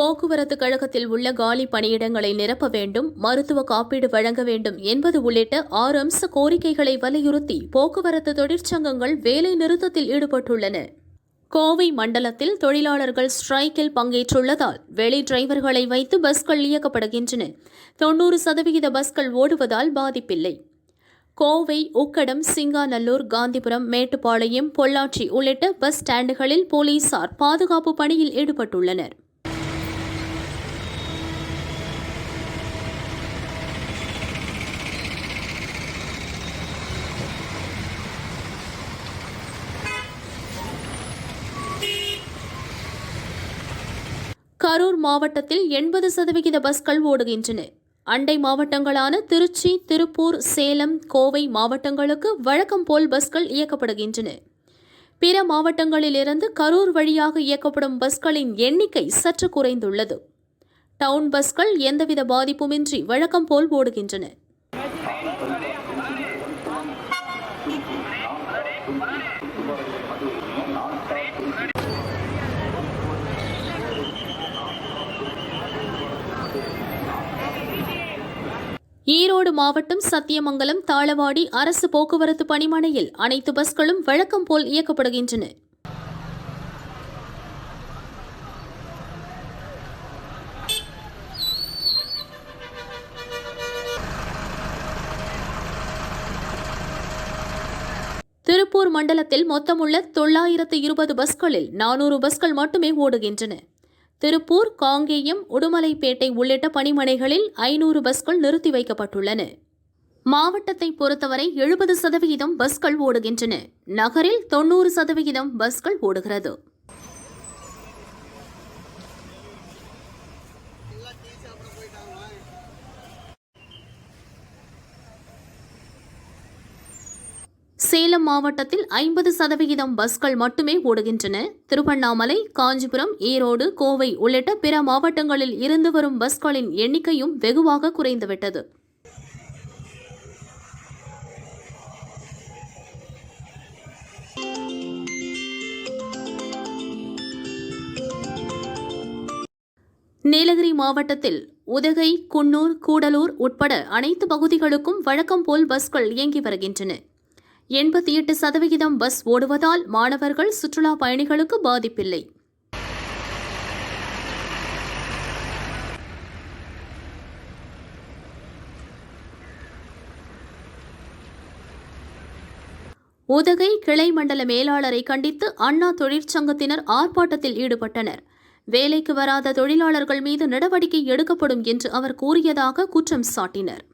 போக்குவரத்து கழகத்தில் உள்ள காலி பணியிடங்களை நிரப்ப வேண்டும் மருத்துவ காப்பீடு வழங்க வேண்டும் என்பது உள்ளிட்ட ஆறு அம்ச கோரிக்கைகளை வலியுறுத்தி போக்குவரத்து தொழிற்சங்கங்கள் வேலை நிறுத்தத்தில் ஈடுபட்டுள்ளன. கோவை மண்டலத்தில் தொழிலாளர்கள் ஸ்ட்ரைக்கில் பங்கேற்றுள்ளதால் வெளி டிரைவர்களை வைத்து பஸ்கள் இயக்கப்படுகின்றன. தொன்னூறு சதவிகித பஸ்கள் ஓடுவதால் பாதிப்பில்லை. கோவை உக்கடம் சிங்காநல்லூர் காந்திபுரம் மேட்டுப்பாளையம் பொள்ளாச்சி உள்ளிட்ட பஸ் ஸ்டாண்டுகளில் போலீசார் பாதுகாப்பு பணியில் ஈடுபட்டுள்ளனர். கரூர் மாவட்டத்தில் எண்பது சதவிகித பஸ்கள் ஓடுகின்றன. அண்டை மாவட்டங்களான திருச்சி திருப்பூர் சேலம் கோவை மாவட்டங்களுக்கு வழக்கம் போல் பஸ்கள் இயக்கப்படுகின்றன. பிற மாவட்டங்களிலிருந்து கரூர் வழியாக இயக்கப்படும் பஸ்களின் எண்ணிக்கை சற்று குறைந்துள்ளது. டவுன் பஸ்கள் எந்தவித பாதிப்புமின்றி வழக்கம் போல் ஓடுகின்றன. ஈரோடு மாவட்டம் சத்தியமங்கலம் தாளவாடி அரசு போக்குவரத்து பணிமனையில் அனைத்து பஸ்களும் வழக்கம் போல் இயக்கப்படுகின்றன. திருப்பூர் மண்டலத்தில் மொத்தமுள்ள தொள்ளாயிரத்து இருபது பஸ்களில் நானூறு பஸ்கள் மட்டுமே ஓடுகின்றன. திருப்பூர் காங்கேயம் உடுமலைப்பேட்டை உள்ளிட்ட பணிமனைகளில் ஐநூறு பஸ்கள் நிறுத்தி வைக்கப்பட்டுள்ளன. மாவட்டத்தை பொறுத்தவரை எழுபது சதவிகிதம் பஸ்கள் ஓடுகின்றன. நகரில் தொண்ணூறு சதவிகிதம் பஸ்கள் ஓடுகிறது. சேலம் மாவட்டத்தில் ஐம்பது சதவிகிதம் பஸ்கள் மட்டுமே ஓடுகின்றன. திருவண்ணாமலை காஞ்சிபுரம் ஈரோடு கோவை உள்ளிட்ட பிற மாவட்டங்களில் இருந்து வரும் பஸ்களின் எண்ணிக்கையும் வெகுவாக குறைந்துவிட்டது. நீலகிரி மாவட்டத்தில் உதகை குன்னூர் கூடலூர் உட்பட அனைத்து பகுதிகளுக்கும் வழக்கம் போல் பஸ்கள் இயங்கி வருகின்றன. எண்பத்தி எட்டு சதவிகிதம் பஸ் ஓடுவதால் மாணவர்கள் சுற்றுலா பயணிகளுக்கு பாதிப்பில்லை. உதகை கிளை மண்டல மேலாளரை கண்டித்து அண்ணா தொழிற்சங்கத்தினர் ஆர்ப்பாட்டத்தில் ஈடுபட்டனர். வேலைக்கு வராத தொழிலாளர்கள் மீது நடவடிக்கை எடுக்கப்படும் என்று அவர் கூறியதாக குற்றம் சாட்டினர்.